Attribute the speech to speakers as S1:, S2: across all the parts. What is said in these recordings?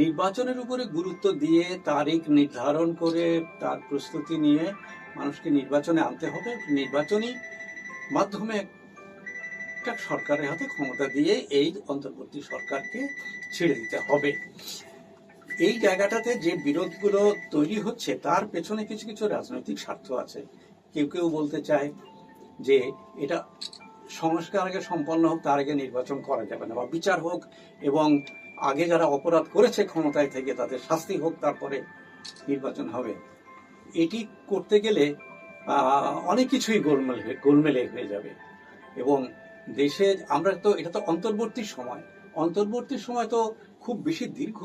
S1: নির্বাচনের উপরে গুরুত্ব দিয়ে তারিখ নির্ধারণ করে তার প্রস্তুতি নিয়ে মানুষকে নির্বাচনে আনতে হবে। নির্বাচনী মাধ্যমে একটা সরকারের হাতে ক্ষমতা দিয়ে এই অন্তর্বর্তী সরকারকে ছেড়ে দিতে হবে। এই জায়গাটাতে যে বিরোধগুলো তৈরি হচ্ছে, তার পেছনে কিছু কিছু রাজনৈতিক স্বার্থ আছে। কেউ কেউ বলতে চায় যে এটা সংস্কার আগে সম্পন্ন হোক, তার আগে নির্বাচন করা যাবে না, বা বিচার হোক এবং আগে যারা অপরাধ করেছে ক্ষমতায় থেকে, তাদের শাস্তি হোক, তারপরে নির্বাচন হবে। এটি করতে গেলে অনেক কিছুই গোলমেল গোলমেলে হয়ে যাবে। এবং দেশের আমরা তো, এটা তো অন্তর্বর্তী সময়। অন্তর্বর্তী সময় তো খুব বেশি দীর্ঘ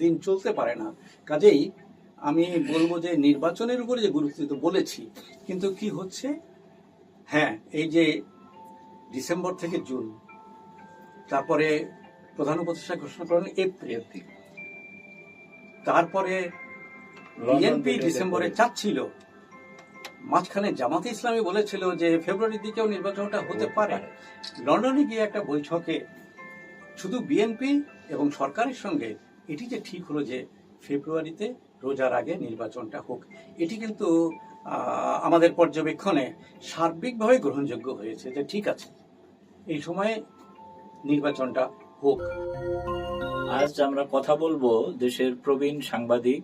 S1: দিন চলতে পারে না। কাজেই আমি বলব যে, নির্বাচনের উপরে যে গুরুত্ব দিতে বলেছি, কিন্তু কি হচ্ছে? হ্যাঁ এই যে ডিসেম্বর থেকে জুন, তারপরে প্রধান উপদেষ্টা ঘোষণা করেন এপ্রিল তারপরে বিএনপি ডিসেম্বরে চাচ্ছিল মাঝখানে জামাতে ইসলামী বলেছিল যে ফেব্রুয়ারির দিকেও নির্বাচনটা হতে পারে। লন্ডনে গিয়ে একটা বৈঠকে শুধু বিএনপি এবং সরকারের সঙ্গে এটি যে ঠিক হলো যে ফেব্রুয়ারিতে রোজার আগে নির্বাচনটা হোক এটি কিন্তু আহ, আমাদের পর্যবেক্ষণে সার্বিকভাবে গ্রহণযোগ্য হয়েছে যে ঠিক আছে। এই সময়ে নির্বাচনটা হোক।
S2: আজ আমরা কথা বলব দেশের প্রবীণ সাংবাদিক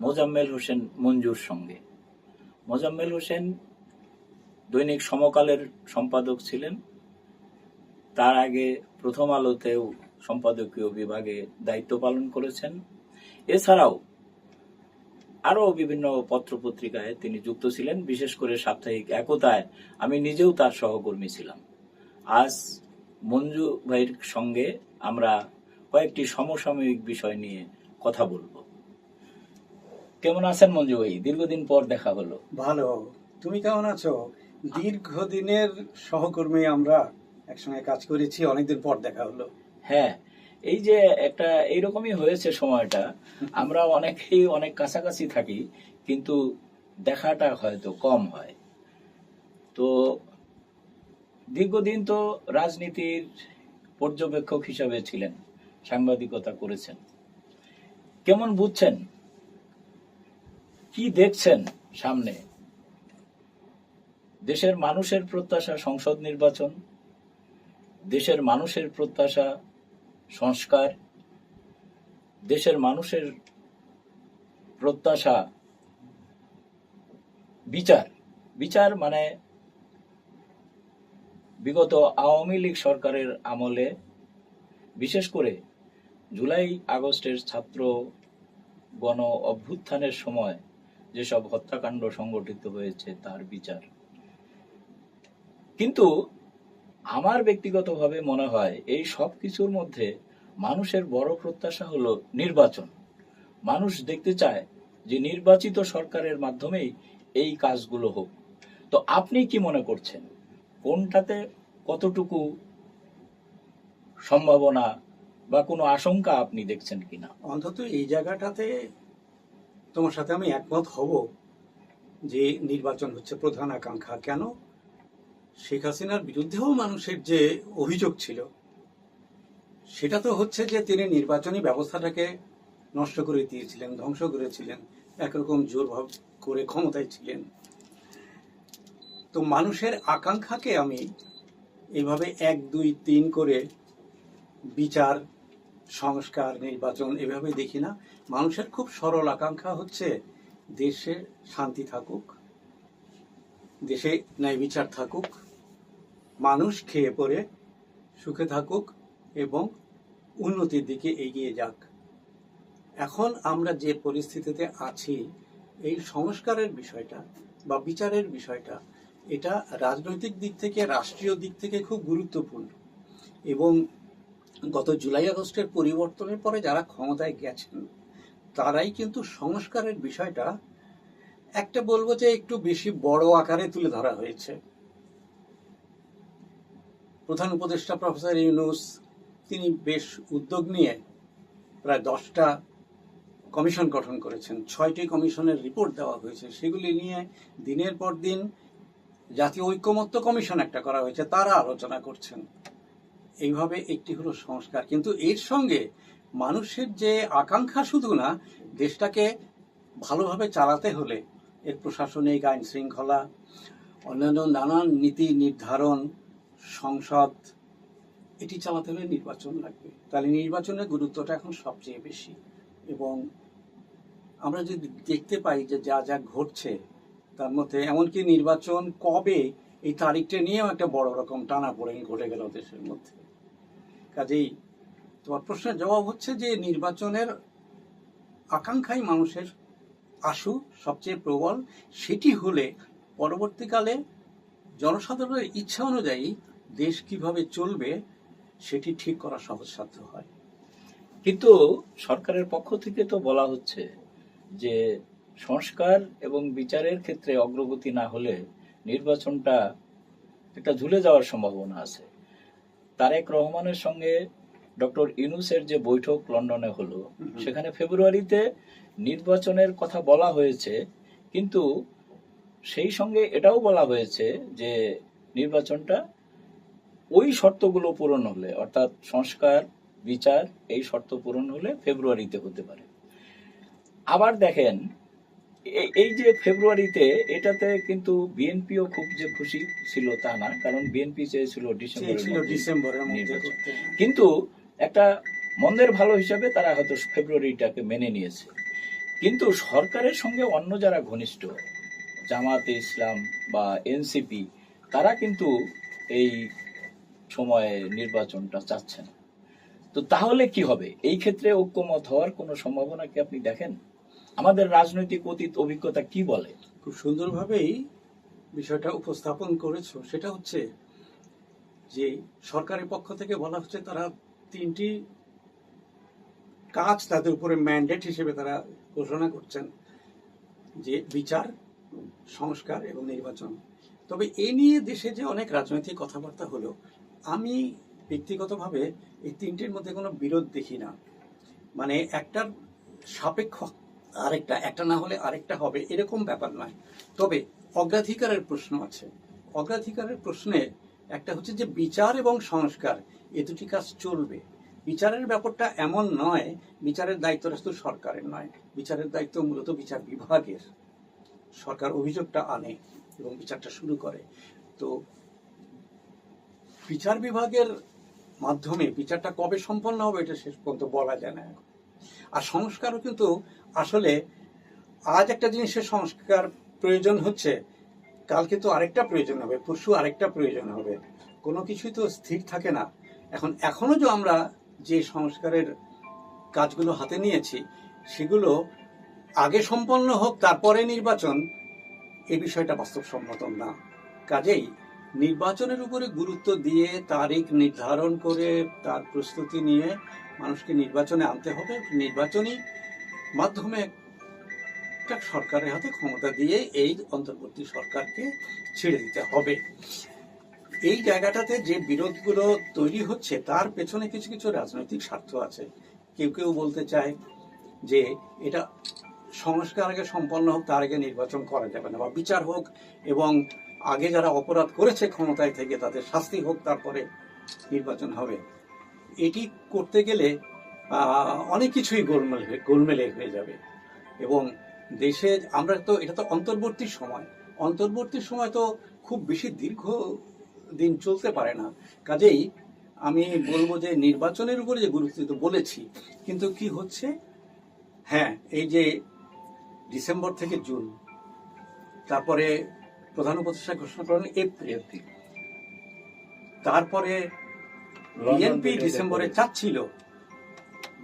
S2: মোজাম্মেল হোসেন মঞ্জুর সঙ্গে। মোজাম্মেল হোসেন দৈনিক সমকালের সম্পাদক ছিলেন। তার আগে প্রথম আলোতেও সম্পাদকীয় বিভাগে দায়িত্ব পালন করেছেন। এছাড়াও আরও বিভিন্ন পত্রপত্রিকায় তিনি যুক্ত ছিলেন, বিশেষ করে সাপ্তাহিক একতায়। আমি নিজেও তার সহকর্মী ছিলাম। আজ মঞ্জু ভাইয়ের সঙ্গে আমরা কয়েকটি সমসাময়িক বিষয় নিয়ে কথা বলব। কেমন আছেন মঞ্জু ভাই? দীর্ঘদিন পর দেখা হলো।
S1: ভালো। তুমি কেমন আছো? দীর্ঘদিনের সহকর্মী আমরা একসঙ্গে কাজ করেছি অনেকদিন পর দেখা হলো।
S2: হ্যাঁ এই যে একটা এইরকমই হয়েছে সময়টা আমরা অনেকেই অনেক কাছাকাছি থাকি কিন্তু দেখাটা হয়তো কম হয়। তো দীর্ঘদিন তো রাজনীতির পর্যবেক্ষক হিসাবে ছিলেন, সাংবাদিকতা করেছেন। কেমন বুঝছেন? কি দেখছেন সামনে? দেশের মানুষের প্রত্যাশা সংসদ নির্বাচন, দেশের মানুষের প্রত্যাশা সংস্কার, দেশের মানুষের প্রত্যাশা বিচার। বিচার মানে বিগত আওয়ামী লীগ সরকারের আমলে, বিশেষ করে জুলাই আগস্টের ছাত্র গণ অভ্যুত্থানের সময় যেসব হত্যাকাণ্ড সংগঠিত হয়েছে তার বিচার। কিন্তু আমার ব্যক্তিগতভাবে মনে হয় এই সব কিছুর মধ্যে মানুষের বড় প্রত্যাশা হলো নির্বাচন। মানুষ দেখতে চায় যে নির্বাচিত সরকারের মাধ্যমেই এই কাজগুলো হোক। তো আপনি কি মনে করছেন? কোনটাতে কতটুকু সম্ভাবনা বা কোনো আশঙ্কা আপনি দেখছেন কিনা?
S1: অন্তত এই জায়গাটাতে তোমার সাথে আমি একমত হব যে নির্বাচন হচ্ছে প্রধান আকাঙ্ক্ষা। কেন? শেখ হাসিনার বিরুদ্ধেও মানুষের যে অভিযোগ ছিল, সেটা তো হচ্ছে যে তিনি নির্বাচনী ব্যবস্থাটাকে নষ্ট করে দিয়েছিলেন, ধ্বংস করেছিলেন, একরকম জোর ভাব করে ক্ষমতায় ছিলেন। তো মানুষের আকাঙ্ক্ষাকে আমি এইভাবে এক, দুই, তিন করে বিচার, সংস্কার, নির্বাচন এভাবে দেখি না। মানুষের খুব সরল আকাঙ্ক্ষা হচ্ছে দেশে শান্তি থাকুক, দেশে ন্যায় বিচার থাকুক, মানুষ খেয়ে পড়ে, সুখে থাকুক এবং উন্নতির দিকে এগিয়ে যাক। এখন আমরা যে পরিস্থিতিতে আছি, এই সংস্কারের বিষয়টা বা বিচারের বিষয়টা এটা রাজনৈতিক দিক থেকে, রাষ্ট্রীয় দিক থেকে খুব গুরুত্বপূর্ণ। এবং গত জুলাই আগস্টের পরিবর্তনের পরে যারা ক্ষমতায় গেছেন, তারাই কিন্তু সংস্কারের বিষয়টা একটা বলব যে একটু বেশি বড় আকারে তুলে ধরা হয়েছে। প্রধান উপদেষ্টা প্রফেসর ইউনুস, তিনি বেশ উদ্যোগ নিয়ে প্রায় দশটা কমিশন গঠন করেছেন। ছয়টি কমিশনের রিপোর্ট দেওয়া হয়েছে। সেগুলি নিয়ে দিনের পর দিন জাতীয় ঐক্যমত্য কমিশন একটা করা হয়েছে, তারা আলোচনা করছেন। এইভাবে একটি হলো সংস্কার। কিন্তু এর সঙ্গে মানুষের যে আকাঙ্ক্ষা শুধু না, দেশটাকে ভালোভাবে চালাতে হলে এর প্রশাসনিক আইন শৃঙ্খলা, অন্যান্য নানান নীতি নির্ধারণ, সংসদ, এটি চালাতে হলে নির্বাচন লাগবে। তাহলে নির্বাচনের গুরুত্বটা এখন সবচেয়ে বেশি। এবং আমরা যদি দেখতে পাই যে যা যা ঘটছে তার মধ্যে এমনকি নির্বাচন কবে এই তারিখটা নিয়েও একটা বড় রকম টানা পড়েন ঘটে গেল দেশের মধ্যে। কাজেই তোমার প্রশ্নের জবাব হচ্ছে যে নির্বাচনের আকাঙ্ক্ষাই মানুষের আশু সবচেয়ে প্রবল। সেটি হলে পরবর্তীকালে জনসাধারণের ইচ্ছা অনুযায়ী দেশ কীভাবে চলবে সেটি ঠিক করা সহজসাধ্য হয়।
S2: কিন্তু সরকারের পক্ষ থেকে তো বলা হচ্ছে যে সংস্কার এবং বিচারের ক্ষেত্রে অগ্রগতি না হলে নির্বাচনটা একটা ঝুলে যাওয়ার সম্ভাবনা আছে। তারেক রহমানের সঙ্গে ডক্টর ইনুসের যে বৈঠক লন্ডনে হলো সেখানে ফেব্রুয়ারিতে নির্বাচনের কথা বলা হয়েছে কিন্তু সেই সঙ্গে এটাও বলা হয়েছে যে নির্বাচনটা ওই শর্তগুলো পূরণ হলে অর্থাৎ সংস্কার বিচার এই শর্ত পূরণ হলে ফেব্রুয়ারিতে হতে পারে। আবার দেখেন এই যে ফেব্রুয়ারিতে এটাতে কিন্তু বিএনপিও খুব যে খুশি ছিল তা না কারণ বিএনপি চেয়েছিল ডিসেম্বরের। কিন্তু একটা মন্দের ভালো হিসাবে তারা হয়তো ফেব্রুয়ারিটাকে মেনে নিয়েছে। কিন্তু সরকারের সঙ্গে অন্য যারা ঘনিষ্ঠ জামাতে ইসলাম বা এনসিপি তারা কিন্তু এই সময়ে নির্বাচনটা চাচ্ছে না। তো তাহলে কি হবে? এই ক্ষেত্রে ঐক্যমত হওয়ার কোনো সম্ভাবনা কি আপনি দেখেন? আমাদের রাজনৈতিক অতীত, অভিজ্ঞতা কি বলে?
S1: খুব সুন্দরভাবেই বিষয়টা উপস্থাপন করেছ। সেটা হচ্ছে যে সরকারের পক্ষ থেকে বলা হচ্ছে তারা তিনটি কাজ তাদের উপরে ম্যান্ডেট হিসেবে তারা ঘোষণা করছেন, যে বিচার, সংস্কার এবং নির্বাচন। তবে এ নিয়ে দেশে যে অনেক রাজনৈতিক কথাবার্তা হলো, আমি ব্যক্তিগতভাবে এই তিনটির মধ্যে কোনো বিরোধ দেখি না। মানে একটার সাপেক্ষ আরেকটা, একটা না হলে আরেকটা হবে, এরকম ব্যাপার নয়। তবে অগ্রাধিকারের প্রশ্ন আছে। অগ্রাধিকারের প্রশ্নে একটা হচ্ছে যে বিচার এবং সংস্কার, এ দুটি কাজ চলবে। বিচারের ব্যাপারটা এমন নয়, বিচারের দায়িত্বটা শুধু সরকারের নয়। বিচারের দায়িত্ব মূলত বিচার বিভাগের। সরকার অভিযোগটা আনে এবং বিচারটা শুরু করে। তো বিচার বিভাগের মাধ্যমে বিচারটা কবে সম্পন্ন হবে, এটা শেষ পর্যন্ত বলা যায় না এখন। আর সংস্কারও কিন্তু আসলে আজ একটা জিনিসের সংস্কার প্রয়োজন হচ্ছে, কাল কিন্তু আরেকটা প্রয়োজন হবে, পরশু আরেকটা প্রয়োজন হবে। কোনো কিছুই তো স্থির থাকে না। এখন এখনও যে আমরা যে সংস্কারের কাজগুলো হাতে নিয়েছি, সেগুলো আগে সম্পন্ন হোক, তারপরে নির্বাচন, এ বিষয়টা বাস্তবসম্মত না। কাজেই নির্বাচনের উপরে গুরুত্ব দিয়ে তারিখ নির্ধারণ করে তার প্রস্তুতি নিয়ে মানুষকে নির্বাচনে আনতে হবে, নির্বাচনী মাধ্যমে একটা সরকারের হাতে ক্ষমতা দিয়ে এই অন্তর্বর্তী সরকারকে ছেড়ে দিতে হবে। এই জায়গাটাতে যে বিরোধগুলো তৈরি হচ্ছে, তার পেছনে কিছু কিছু রাজনৈতিক স্বার্থ আছে। কেউ কেউ বলতে চায় যে এটা সংস্কার আগে সম্পন্ন হোক, তার আগে নির্বাচন করা যাবে না, বা বিচার হোক এবং আগে যারা অপরাধ করেছে ক্ষমতায় থেকে তাদের শাস্তি হোক, তারপরে নির্বাচন হবে। এটি করতে গেলে অনেক কিছুই গোলমেল গোলমেলে হয়ে যাবে। এবং দেশে আমরা তো, এটা তো অন্তর্বর্তী সময়। অন্তর্বর্তী সময় তো খুব বেশি দীর্ঘ দিন চলতে পারে না। কাজেই আমি বলব যে নির্বাচনের উপরে যে গুরুত্ব দিতে বলেছি, কিন্তু কি হচ্ছে? হ্যাঁ এই যে ডিসেম্বর থেকে জুন, তারপরে প্রধান উপদেষ্টা ঘোষণা করেন এপ্রিল। তারপরে বিএনপি ডিসেম্বরে চাচ্ছিল।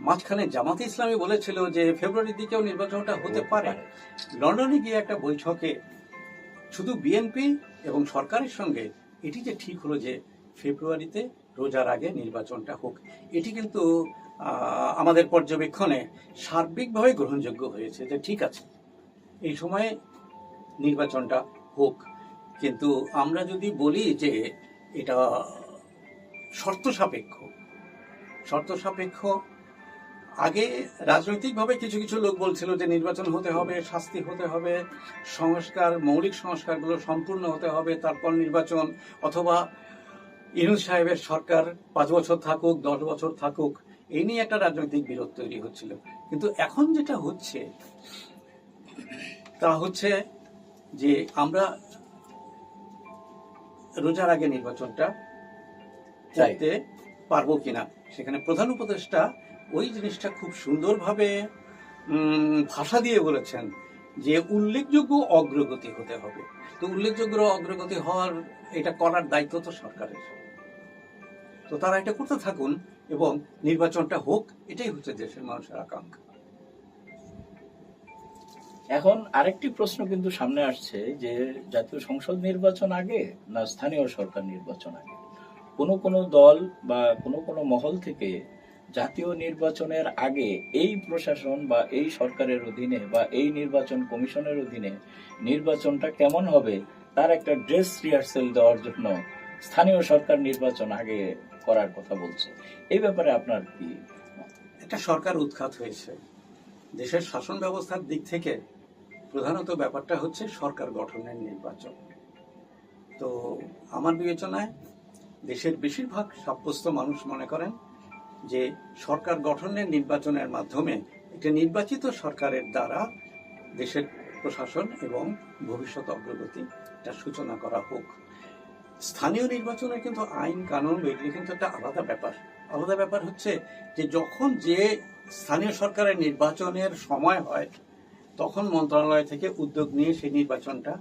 S1: মাঝখানে জামাতে ইসলামী বলেছিল যে ফেব্রুয়ারির দিকেও নির্বাচনটা হতে পারে। লন্ডনে গিয়ে একটা বৈঠকে শুধু বিএনপি এবং সরকারের সঙ্গে এটি যে ঠিক হলো যে ফেব্রুয়ারিতে রোজার আগে নির্বাচনটা হোক এটি কিন্তু আমাদের পর্যবেক্ষণে সার্বিকভাবে গ্রহণযোগ্য হয়েছে যে ঠিক আছে এই সময়ে নির্বাচনটা হোক। কিন্তু আমরা যদি বলি যে এটা শর্ত সাপেক্ষ শর্ত সাপেক্ষ, আগে রাজনৈতিকভাবে কিছু কিছু লোক বলছিল যে নির্বাচন হতে হবে, শাস্তি হতে হবে, সংস্কার, মৌলিক সংস্কারগুলো সম্পূর্ণ হতে হবে, তারপর নির্বাচন, অথবা ইনুস সাহেবের সরকার পাঁচ বছর থাকুক, দশ বছর থাকুক, এই নিয়ে একটা রাজনৈতিক বিরোধ তৈরি হচ্ছিল কিন্তু এখন যেটা হচ্ছে, তা হচ্ছে যে আমরা রোজার আগে নির্বাচনটা। করতে পারব কিনা? সেখানে প্রধান উপদেষ্টা ওই জিনিসটা খুব সুন্দরভাবে ভাষা দিয়ে বলেছেন যে উল্লেখযোগ্য অগ্রগতি হতে হবে। তো উল্লেখযোগ্য অগ্রগতি হওয়ার এটা করার দায়িত্ব তো সরকারের। তো তারা এটা করতে থাকুন এবং নির্বাচনটা হোক এটাই হচ্ছে দেশের মানুষের আকাঙ্ক্ষা।
S2: এখন আরেকটি প্রশ্ন কিন্তু সামনে আসছে যে জাতীয় সংসদ নির্বাচন আগে না স্থানীয় সরকার নির্বাচন আগে? কোনো কোনো দল বা কোনো কোনো মহল থেকে জাতীয় নির্বাচনের আগে এই প্রশাসন বা এই সরকারের অধীনে বা এই নির্বাচন কমিশনের অধীনে নির্বাচনটা কেমন হবে, তার একটা ড্রেস রিহার্সেল দেওয়ার জন্য স্থানীয় সরকার নির্বাচন আগে করার কথা বলছে। এই ব্যাপারে আপনার কি
S1: একটা সরকার উৎখাত হয়েছে। দেশের শাসন ব্যবস্থার দিক থেকে প্রধানত ব্যাপারটা হচ্ছে সরকার গঠনের নির্বাচন। তো আমার বিবেচনায় দেশের বেশিরভাগ সাব্যস্ত মানুষ মনে করেন যে সরকার গঠনের নির্বাচনের মাধ্যমে একটা নির্বাচিত সরকারের দ্বারা দেশের প্রশাসন এবং ভবিষ্যৎ অগ্রগতি তার সূচনা করা হোক। স্থানীয় নির্বাচনের কিন্তু আইন কানুন, এগুলি কিন্তু একটা আলাদা ব্যাপার। আলাদা ব্যাপার হচ্ছে যে যখন যে স্থানীয় সরকারের নির্বাচনের সময় হয়, তখন মন্ত্রণালয় থেকে উদ্যোগ নিয়ে সেই নির্বাচনটা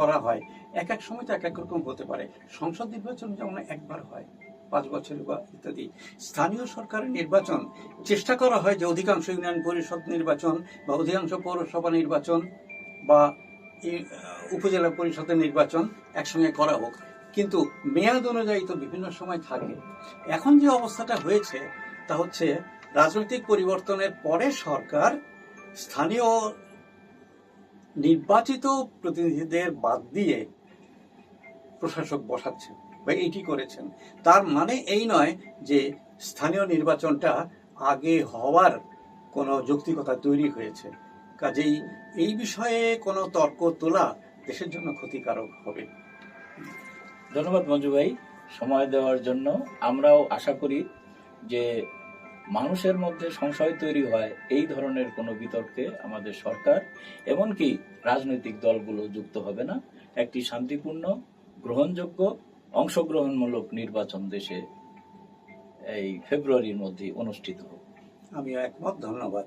S1: করা হয়। এক এক সময় তো এক এক রকম হতে পারে। সংসদ নির্বাচন যেমন একবার হয়, পাঁচ বছরে বা ইত্যাদি। স্থানীয় সরকারের নির্বাচন, চেষ্টা করা হয় যে অধিকাংশ ইউনিয়ন পরিষদ নির্বাচন বা অধিকাংশ পৌরসভা নির্বাচন বা উপজেলা পরিষদের নির্বাচন একসঙ্গে করা হোক। কিন্তু মেয়াদ অনুযায়ী তো বিভিন্ন সময় থাকে। এখন যে অবস্থাটা হয়েছে, তা হচ্ছে রাজনৈতিক পরিবর্তনের পরে সরকার স্থানীয় নির্বাচিত প্রতিনিধিদের বাদ দিয়ে প্রশাসক বসাচ্ছেন বা এটি করেছেন। তার মানে এই নয় যে স্থানীয় নির্বাচনটা আগে হওয়ার কোনো যৌক্তিকতা তৈরি হয়েছে। কাজেই এই বিষয়ে কোনো তর্ক তোলা দেশের জন্য ক্ষতিকারক হবে।
S2: ধন্যবাদ মঞ্জু ভাই সময় দেওয়ার জন্য আমরাও আশা করি যে মানুষের মধ্যে সংশয় তৈরি হয় এই ধরনের কোনো বিতর্কে আমাদের সরকার, এমনকি রাজনৈতিক দলগুলো যুক্ত হবে না। একটি শান্তিপূর্ণ, গ্রহণযোগ্য, অংশগ্রহণমূলক নির্বাচন দেশে এই ফেব্রুয়ারির মধ্যে অনুষ্ঠিত হোক।
S1: আমিও একমত, ধন্যবাদ।